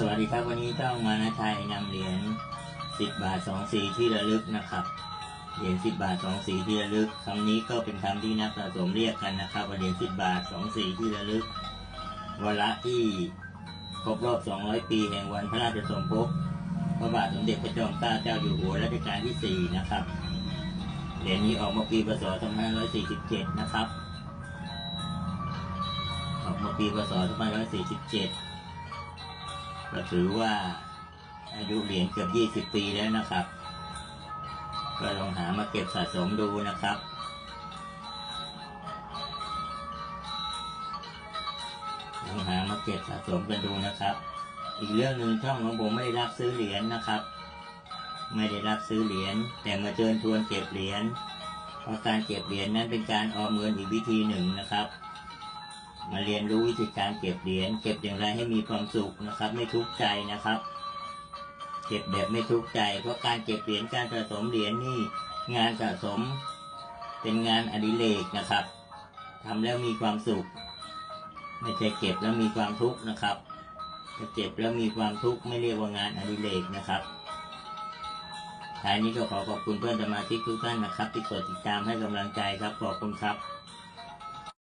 สวัสดีครับวันนี้ต้องมานะไทยนำเหรียญสิบบาทสองสีที่ระลึกนะครับ เหรียญสิบบาทสองสีที่ระลึกคำนี้ก็เป็นคำที่นักสะสมเรียกกันนะครับเหรียญสิบบาทสองสีที่ระลึกวันละที่ครบรอบสองร้อยปีแห่งวันพระราชสมภพพระบาทสมเด็จพระจอมเกล้าเจ้าอยู่หัวรัชกาลที่สี่นะครับ เหรียญนี้ออกมาปีพศ2547นร้อยสี่สิบเจ็ดนะครับ ออกมาปีพศ2547 ก็ถือว่าอายุเหรียญเกือบ20ปีแล้วนะครับ ก็ลองหามาเก็บสะสมดูนะครับลองหามาเก็บสะสมกันดูนะครับ อีกเรื่องหนึ่งช่องของผมไม่ได้รับซื้อเหรียญนะครับ ไม่ได้รับซื้อเหรียญแต่มาเชิญชวนเก็บเหรียญเพราะการเก็บเหรียญนั้นเป็นการออมเงินอีกวิธีหนึ่งนะครับ มาเรียนรู้วิธีการเก็บเหรียญเก็บอย่างไรให้มีความสุขนะครับ ไม่ทุกข์ใจนะครับ เก็บแบบไม่ทุกข์ใจ เพราะการเก็บเหรียญการสะสมเหรียญนี่งานสะสมเป็นงานอดิเรกนะครับทำแล้วมีความสุข ไม่ใช่เก็บแล้วมีความทุกข์นะครับถ้าเก็บแล้วมีความทุกข์ไม่เรียกว่างานอดิเรกนะครับท้ายนี้ก็ขอขอบคุณเพื่อนสมาชิกทุกท่านนะครับ ที่กดติดตามให้กำลังใจครับขอบคุณครับ